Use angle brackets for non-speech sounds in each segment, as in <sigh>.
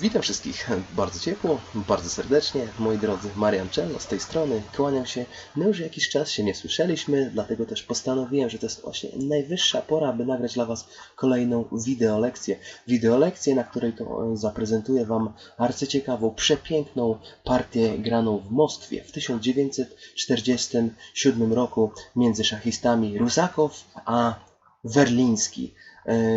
Witam wszystkich bardzo ciepło, bardzo serdecznie. Moi drodzy, Marian Cello z tej strony, kłaniam się. No już jakiś czas się nie słyszeliśmy, dlatego też postanowiłem, że to jest właśnie najwyższa pora, by nagrać dla Was kolejną wideolekcję. Wideolekcję, na której to e, zaprezentuję Wam arcyciekawą, przepiękną partię graną w Moskwie w 1947 roku między szachistami Rusakow a Werliński.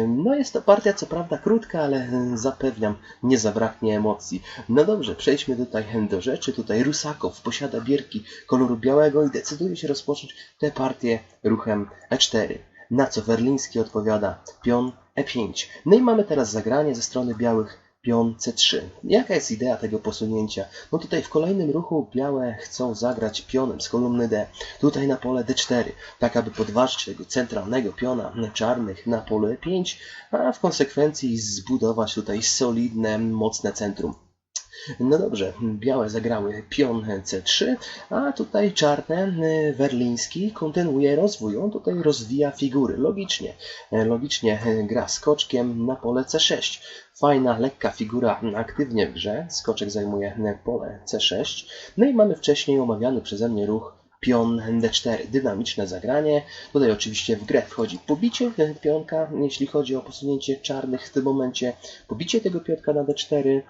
No jest to partia co prawda krótka, ale zapewniam, nie zabraknie emocji. No dobrze, przejdźmy tutaj do rzeczy. Tutaj Rusakow posiada bierki koloru białego i decyduje się rozpocząć tę partię ruchem E4. Na co Werliński odpowiada pion E5. No i mamy teraz zagranie ze strony białych pion C3. Jaka jest idea tego posunięcia? No tutaj w kolejnym ruchu białe chcą zagrać pionem z kolumny D. Tutaj na pole D4, tak aby podważyć tego centralnego piona czarnych na pole E5, a w konsekwencji zbudować tutaj solidne, mocne centrum. No dobrze, białe zagrały pion C3, a tutaj czarne Werliński kontynuuje rozwój. On tutaj rozwija figury, logicznie. Logicznie gra skoczkiem na pole C6. Fajna, lekka figura aktywnie w grze. Skoczek zajmuje pole C6. No i mamy wcześniej omawiany przeze mnie ruch pion D4, dynamiczne zagranie. Tutaj oczywiście w grę wchodzi pobicie pionka, jeśli chodzi o posunięcie czarnych w tym momencie, pobicie tego pionka na D4,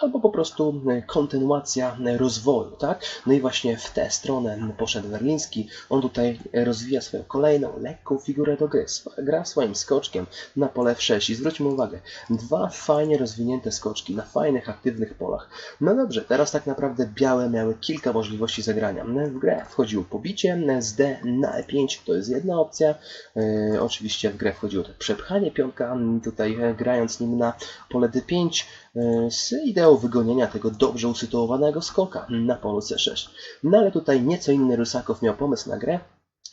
albo po prostu kontynuacja rozwoju, tak? No i właśnie w tę stronę poszedł Werliński. On tutaj rozwija swoją kolejną lekką figurę do gry. Gra swoim skoczkiem na pole F6 i zwróćmy uwagę, dwa fajnie rozwinięte skoczki na fajnych, aktywnych polach. No dobrze, teraz tak naprawdę białe miały kilka możliwości zagrania. W grę wchodziło pobicie z D na E5, to jest jedna opcja. E, oczywiście w grę wchodziło to przepchanie pionka, tutaj e, grając nim na pole D5 e, z ideą wygonienia tego dobrze usytuowanego skoka na polu C6. No ale tutaj nieco inny Rusakow miał pomysł na grę.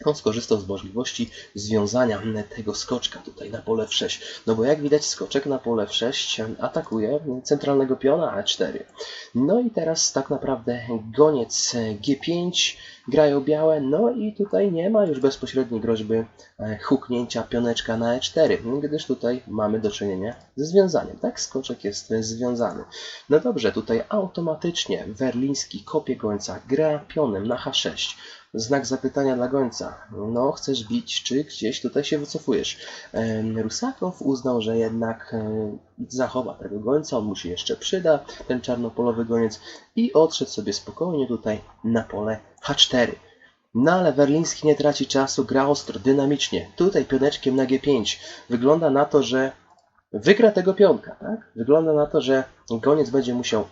On skorzystał z możliwości związania tego skoczka tutaj na pole F6. No bo jak widać skoczek na pole F6 atakuje centralnego piona A4. No i teraz tak naprawdę goniec G5 grają białe, no i tutaj nie ma już bezpośredniej groźby huknięcia pioneczka na E4, gdyż tutaj mamy do czynienia ze związaniem, tak? Skoczek jest związany. No dobrze, tutaj automatycznie Werliński kopie gońca, gra pionem na H6. Znak zapytania dla gońca. No, chcesz bić, czy gdzieś tutaj się wycofujesz? Rusakow uznał, że jednak zachowa tego gońca, on mu się jeszcze przyda, ten czarnopolowy goniec, i odszedł sobie spokojnie tutaj na pole H4. No ale Werliński nie traci czasu, gra ostro, dynamicznie. Tutaj pioneczkiem na G5. Wygląda na to, że wygra tego pionka, tak? Wygląda na to, że goniec będzie musiał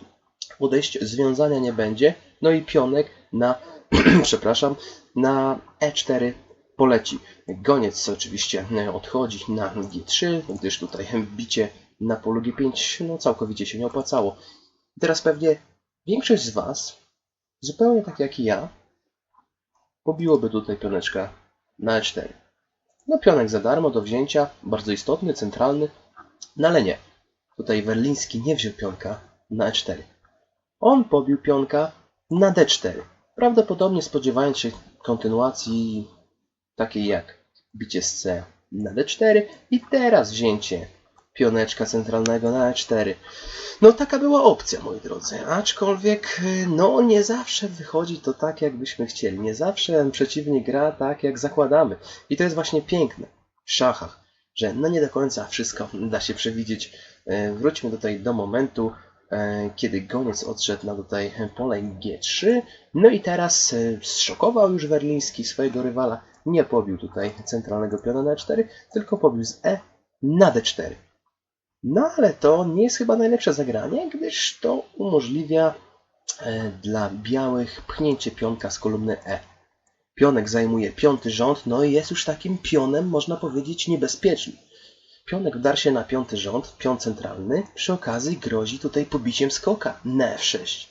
odejść, związania nie będzie, no i pionek na <clears throat> przepraszam, na E4 poleci. Goniec oczywiście odchodzi na G3, gdyż tutaj bicie na polu G5 no, całkowicie się nie opłacało. Teraz pewnie większość z Was, zupełnie tak jak i ja, pobiłoby tutaj pioneczka na E4. No pionek za darmo do wzięcia, bardzo istotny, centralny, no ale nie. Tutaj Werliński nie wziął pionka na E4. On pobił pionka na D4. Prawdopodobnie spodziewając się kontynuacji takiej jak bicie z C na D4 i teraz wzięcie pioneczka centralnego na E4. No taka była opcja, moi drodzy, aczkolwiek no nie zawsze wychodzi to tak, jakbyśmy chcieli. Nie zawsze przeciwnik gra tak, jak zakładamy. I to jest właśnie piękne w szachach, że no nie do końca wszystko da się przewidzieć. Wróćmy tutaj do momentu, kiedy goniec odszedł na tutaj pole G3. No i teraz zszokował już Werliński swojego rywala. Nie pobił tutaj centralnego piona na E4, tylko pobił z E na D4. No ale to nie jest chyba najlepsze zagranie, gdyż to umożliwia dla białych pchnięcie pionka z kolumny E. Pionek zajmuje piąty rząd, no i jest już takim pionem, można powiedzieć, niebezpiecznym. Pionek wdarł się na piąty rząd, pion centralny, przy okazji grozi tutaj pobiciem skoka na F6.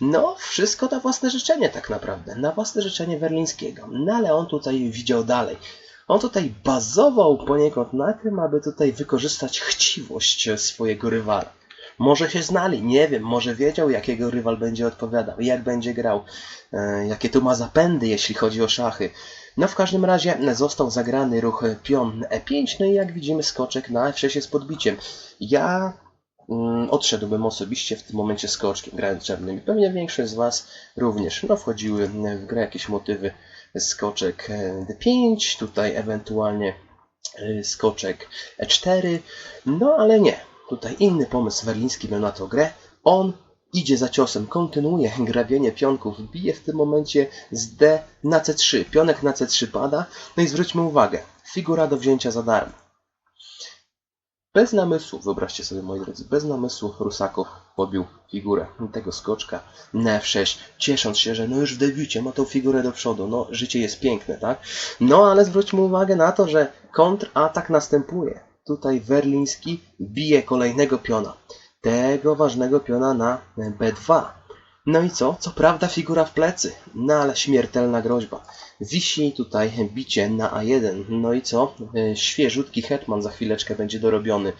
No, wszystko na własne życzenie tak naprawdę, na własne życzenie Werlińskiego. No ale on tutaj widział dalej. On tutaj bazował poniekąd na tym, aby tutaj wykorzystać chciwość swojego rywala. Może się znali, nie wiem, może wiedział, jakiego rywal będzie odpowiadał, jak będzie grał, e, jakie tu ma zapędy, jeśli chodzi o szachy. No w każdym razie został zagrany ruch pion E5, no i jak widzimy skoczek na F6 jest podbiciem. Ja mm, odszedłbym osobiście w tym momencie skoczkiem, grając czarnymi. Pewnie większość z Was również. No, wchodziły w grę jakieś motywy skoczek e, D5, tutaj ewentualnie e, skoczek E4, no ale nie. Tutaj inny pomysł Werliński miał na to grę. On idzie za ciosem, kontynuuje grabienie pionków, bije w tym momencie z D na C3. Pionek na C3 pada, no i zwróćmy uwagę, figura do wzięcia za darmo. Bez namysłu, wyobraźcie sobie moi drodzy, bez namysłu Rusakow pobił figurę tego skoczka na F6, ciesząc się, że no już w debiucie ma tą figurę do przodu, no życie jest piękne, tak? No ale zwróćmy uwagę na to, że kontratak następuje. Tutaj Werliński bije kolejnego piona, tego ważnego piona na B2. No i co? Co prawda figura w plecy, no ale śmiertelna groźba. Wisi tutaj bicie na A1. No i co? E, Świeżutki hetman za chwileczkę będzie dorobiony.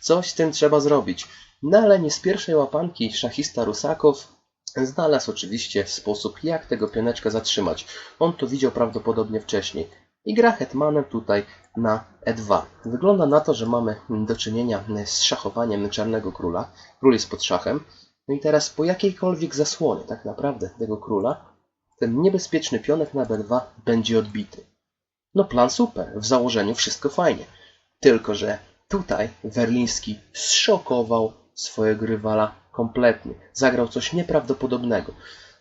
Coś z tym trzeba zrobić. No ale nie z pierwszej łapanki szachista Rusakow znalazł oczywiście sposób, jak tego pioneczka zatrzymać. On to widział prawdopodobnie wcześniej. I gra hetmanem tutaj na E2. Wygląda na to, że mamy do czynienia z szachowaniem czarnego króla. Król jest pod szachem. No i teraz po jakiejkolwiek zasłonie tak naprawdę tego króla, ten niebezpieczny pionek na B2 będzie odbity. No plan super, w założeniu wszystko fajnie. Tylko, że tutaj Werliński zszokował swojego rywala kompletnie. Zagrał coś nieprawdopodobnego.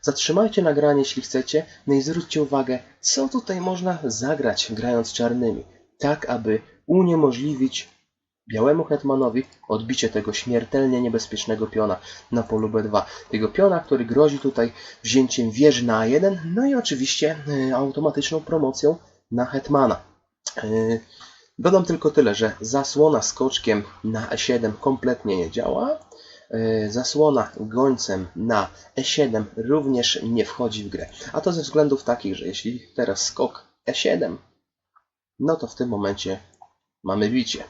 Zatrzymajcie nagranie, jeśli chcecie, no i zwróćcie uwagę, co tutaj można zagrać grając czarnymi, tak aby uniemożliwić białemu hetmanowi odbicie tego śmiertelnie niebezpiecznego piona na polu B2. Tego piona, który grozi tutaj wzięciem wieży na A1, no i oczywiście y, automatyczną promocją na hetmana. Y, Dodam tylko tyle, że zasłona skoczkiem na E7 kompletnie nie działa. Y, Zasłona gońcem na E7 również nie wchodzi w grę. A to ze względów takich, że jeśli teraz skok E7, no to w tym momencie mamy bicie.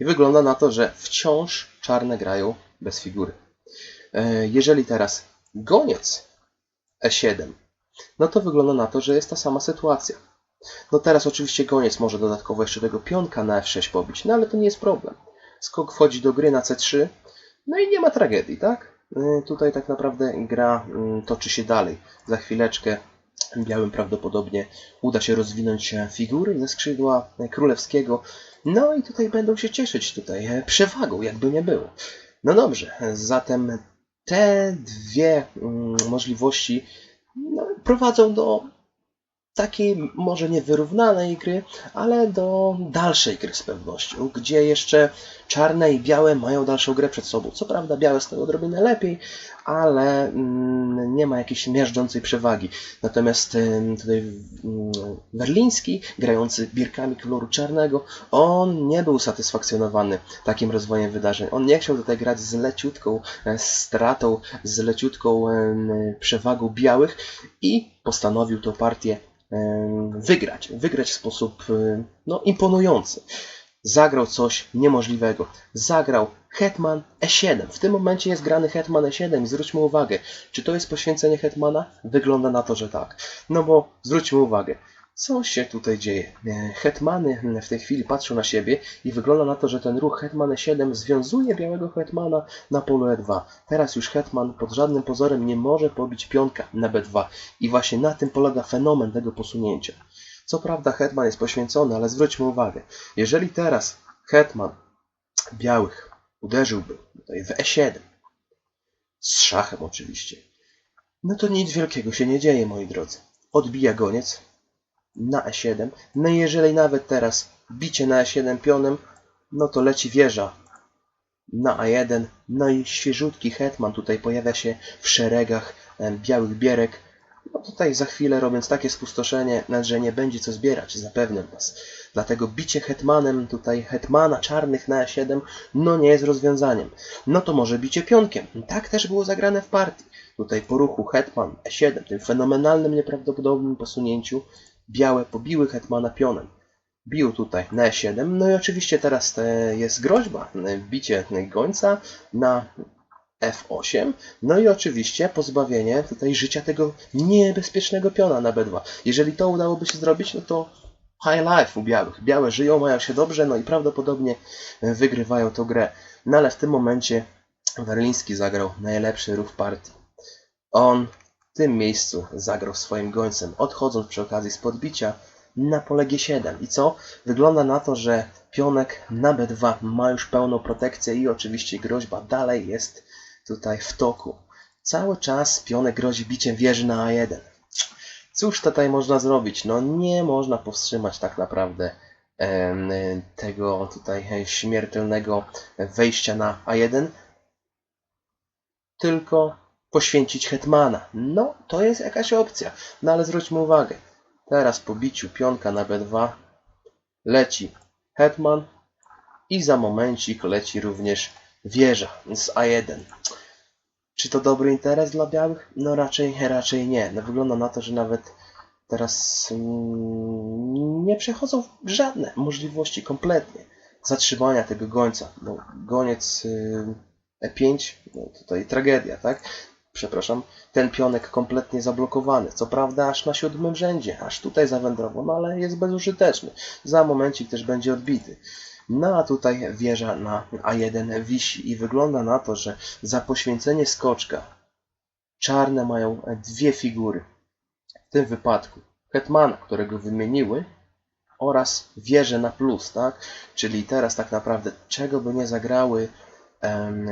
I wygląda na to, że wciąż czarne grają bez figury. E, Jeżeli teraz goniec E7, no to wygląda na to, że jest ta sama sytuacja. No teraz oczywiście goniec może dodatkowo jeszcze tego pionka na F6 pobić, no ale to nie jest problem. Skok wchodzi do gry na C3, no i nie ma tragedii, tak? E, Tutaj tak naprawdę gra mm, toczy się dalej. Za chwileczkę białym prawdopodobnie uda się rozwinąć e, figury ze skrzydła e, królewskiego. No i tutaj będą się cieszyć tutaj e, przewagą, jakby nie było. No dobrze, zatem te dwie mm, możliwości no, prowadzą do takiej może nie wyrównanej gry, ale do dalszej gry z pewnością, gdzie jeszcze czarne i białe mają dalszą grę przed sobą. Co prawda białe stoją odrobinę lepiej, ale mm, nie ma jakiejś miażdżącej przewagi. Natomiast tutaj mm, Werliński, grający birkami koloru czarnego, on nie był satysfakcjonowany takim rozwojem wydarzeń. On nie chciał tutaj grać z leciutką e, stratą, z leciutką przewagą białych i postanowił tę partię wygrać. Wygrać w sposób no, imponujący. Zagrał coś niemożliwego. Zagrał Hetman E7. W tym momencie jest grany Hetman E7 i zwróćmy uwagę, czy to jest poświęcenie Hetmana? Wygląda na to, że tak. No bo zwróćmy uwagę, co się tutaj dzieje? E, Hetmany w tej chwili patrzą na siebie i wygląda na to, że ten ruch Hetman E7 związuje białego Hetmana na polu E2. Teraz już Hetman pod żadnym pozorem nie może pobić pionka na B2 i właśnie na tym polega fenomen tego posunięcia. Co prawda Hetman jest poświęcony, ale zwróćmy uwagę, jeżeli teraz Hetman białych uderzyłby tutaj w E7, z szachem oczywiście, no to nic wielkiego się nie dzieje, moi drodzy. Odbija goniec na E7, no i jeżeli nawet teraz bicie na E7 pionem, no to leci wieża na A1, no i świeżutki hetman tutaj pojawia się w szeregach białych bierek. No tutaj za chwilę robiąc takie spustoszenie, że nie będzie co zbierać, zapewniam Was. Dlatego bicie hetmanem, tutaj hetmana czarnych na E7, no nie jest rozwiązaniem. No to może bicie pionkiem. Tak też było zagrane w partii. Tutaj po ruchu hetman E7, tym fenomenalnym, nieprawdopodobnym posunięciu, białe pobiły hetmana pionem. Bił tutaj na E7, no i oczywiście teraz e, jest groźba, e, bicie gońca na F8, no i oczywiście pozbawienie tutaj życia tego niebezpiecznego piona na B2. Jeżeli to udałoby się zrobić, no to high life u białych. Białe żyją, mają się dobrze, no i prawdopodobnie e, wygrywają tę grę. No ale w tym momencie Werliński zagrał najlepszy ruch partii. On tym miejscu zagrał swoim gońcem, odchodząc przy okazji z podbicia na pole G7. I co? Wygląda na to, że pionek na B2 ma już pełną protekcję i oczywiście groźba dalej jest tutaj w toku. Cały czas pionek grozi biciem wieży na A1. Cóż tutaj można zrobić? No nie można powstrzymać tak naprawdę tego tutaj śmiertelnego wejścia na A1, tylko poświęcić hetmana. No, to jest jakaś opcja. No ale zwróćmy uwagę. Teraz po biciu pionka na B2 leci hetman i za momencik leci również wieża z A1. Czy to dobry interes dla białych? No raczej, raczej nie. No wygląda na to, że nawet teraz mm, nie przechodzą żadne możliwości kompletnie zatrzymania tego gońca. No, goniec y, E5, no tutaj tragedia, tak? Przepraszam, ten pionek kompletnie zablokowany. Co prawda aż na siódmym rzędzie, aż tutaj zawędrował, no ale jest bezużyteczny. Za momencik też będzie odbity. No a tutaj wieża na A1 wisi i wygląda na to, że za poświęcenie skoczka czarne mają dwie figury. W tym wypadku hetmana, którego wymieniły oraz wieżę na plus, tak? Czyli teraz tak naprawdę czego by nie zagrały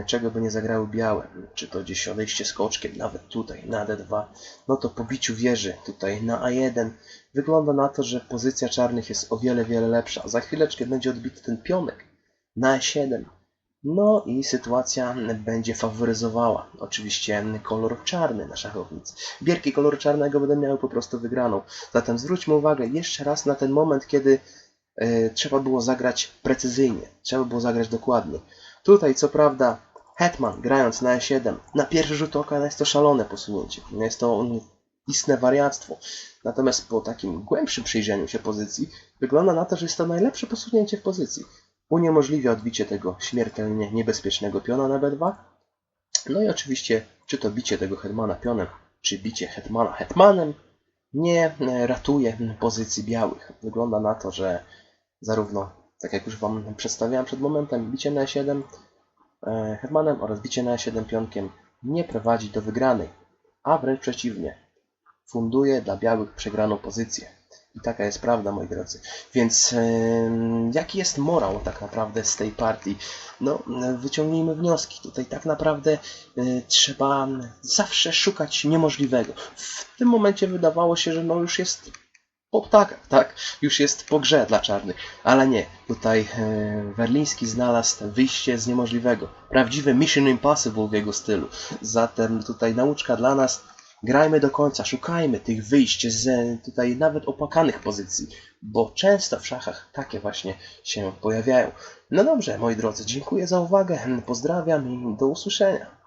czego by nie zagrały białe, czy to gdzieś odejście skoczkiem, nawet tutaj na D2, no to po biciu wieży tutaj na A1 wygląda na to, że pozycja czarnych jest o wiele, wiele lepsza. Za chwileczkę będzie odbity ten pionek na E7. No i sytuacja będzie faworyzowała oczywiście kolor czarny na szachownicy. Bierki koloru czarnego będą miały po prostu wygraną. Zatem zwróćmy uwagę jeszcze raz na ten moment, kiedy e, trzeba było zagrać precyzyjnie, trzeba było zagrać dokładnie. Tutaj co prawda Hetman grając na E7 na pierwszy rzut oka jest to szalone posunięcie. Jest to istne wariactwo. Natomiast po takim głębszym przyjrzeniu się pozycji wygląda na to, że jest to najlepsze posunięcie w pozycji. Uniemożliwia odbicie tego śmiertelnie niebezpiecznego piona na B2. No i oczywiście, czy to bicie tego hetmana pionem, czy bicie hetmana hetmanem, nie e, ratuje pozycji białych. Wygląda na to, że zarówno, tak jak już Wam przedstawiałem przed momentem, bicie na E7 e, hetmanem oraz bicie na E7 pionkiem nie prowadzi do wygranej, a wręcz przeciwnie, funduje dla białych przegraną pozycję. I taka jest prawda, moi drodzy. Więc em, jaki jest morał tak naprawdę z tej partii? No, wyciągnijmy wnioski. Tutaj tak naprawdę e, trzeba zawsze szukać niemożliwego. W tym momencie wydawało się, że no już jest po ptakach, tak? Już jest po grze dla czarnych. Ale nie. Tutaj e, Werliński znalazł wyjście z niemożliwego. Prawdziwe Mission Impossible w jego stylu. Zatem tutaj nauczka dla nas. Grajmy do końca, szukajmy tych wyjść z e, tutaj nawet opłakanych pozycji, bo często w szachach takie właśnie się pojawiają. No dobrze, moi drodzy, dziękuję za uwagę, pozdrawiam i do usłyszenia.